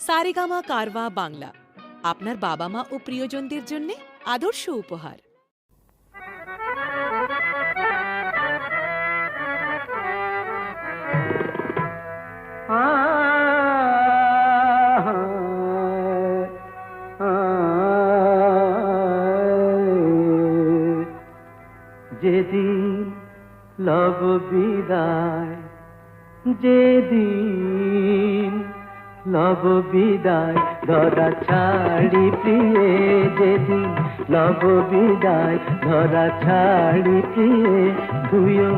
সারেগামা কারওয়া বাংলা। আপনার বাবা মা ও প্রিয়জনদের জন্য আদর্শ উপহার। যেদিন লব বিদায়, যেদিন লব বিদায়, ধরা ছাড়ি প্রিয়ে যেদিন। লব বিদায়, ধরা ছাড়ি প্রিয়ে, ধুয়ো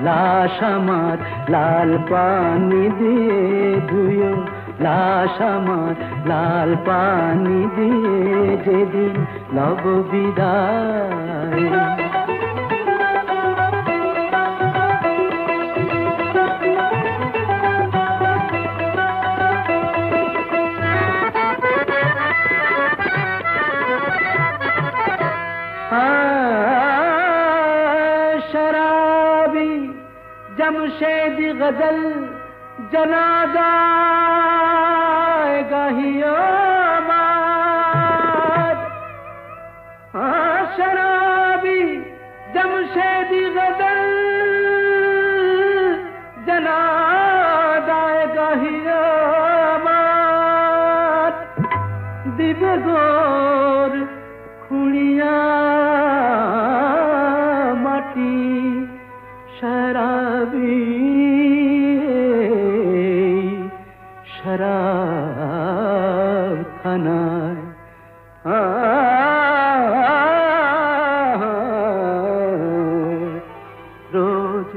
লাশ আমার, লাল পানি দিয়ে ধুয়ো লাশ আমার, লাল পানি দিয়ে যেদিন লব বিদায়। शराबी जमशेद गज़ल जनादा हाँ शराबी जमशेद गज़ल जनादा दिबगोर खुड़िया শরাবি শরাব খানায় রোজ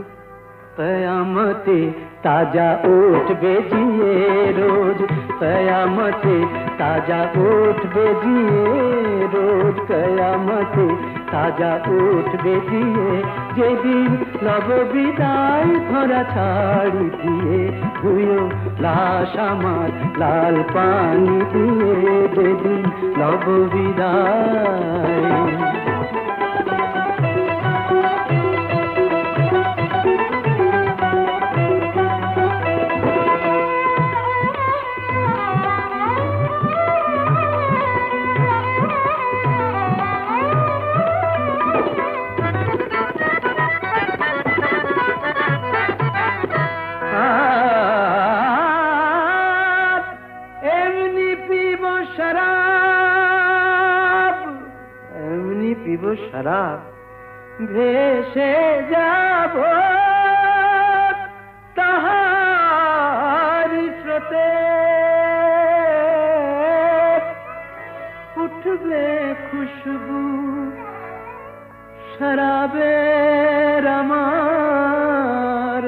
কয়ামতে তাজা উঠবে জিয়ে রোজ কয়ামতে তাজা উঠবে জিয়ে রোজ কয়ামতে তাজা উঠবে দিয়ে যেদিন লব বিদায় ধরা ছাড়ি দিয়ে ধুয়ো লাশ আমার লাল পানি দিয়ে, যেদিন লব বিদায় শরাব ভেসে যাব তাহার স্রোতে। উঠবে খুশবু শরাবের আমার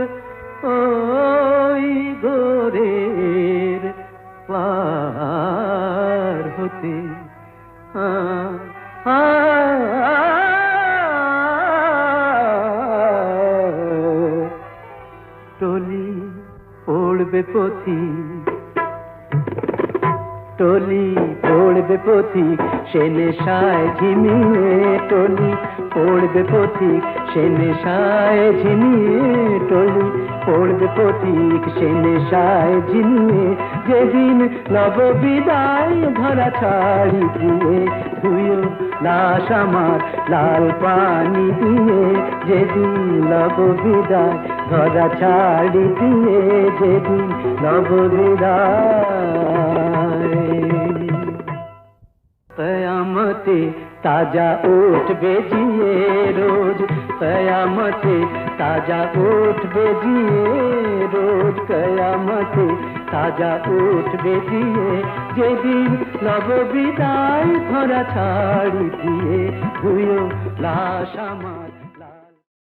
ওই গোরের পার হতে। টলি পড়বে পথি টলি, পড়বে পথিক, সে নেশায় ঝিমিয়ে টলি। পড়বে পথিক, সে নেশায় ঝিমিয়ে টলি। পড়বে পথিক, সে নেশায় ঝিমিয়ে। যেদিন নব বিদায় ধরা ছাড়ি দিয়ে ধুয়ো, লাশ আমার লাল পানি দিয়ে। যেদিন নব বিদায় ধরা ছাড়ি দিয়ে, যেদিন নব বিদায় কয়ামতে তাজা উঠবে জিয়ে রোজ কয়ামতে তাজা উঠবে জিয়ে রোজ কয়ামতে তাজা উঠবে জিয়ে যেদিন নব বিদায় ধরা ছাড়ি দিয়ে ধুয়ো লাশ আমার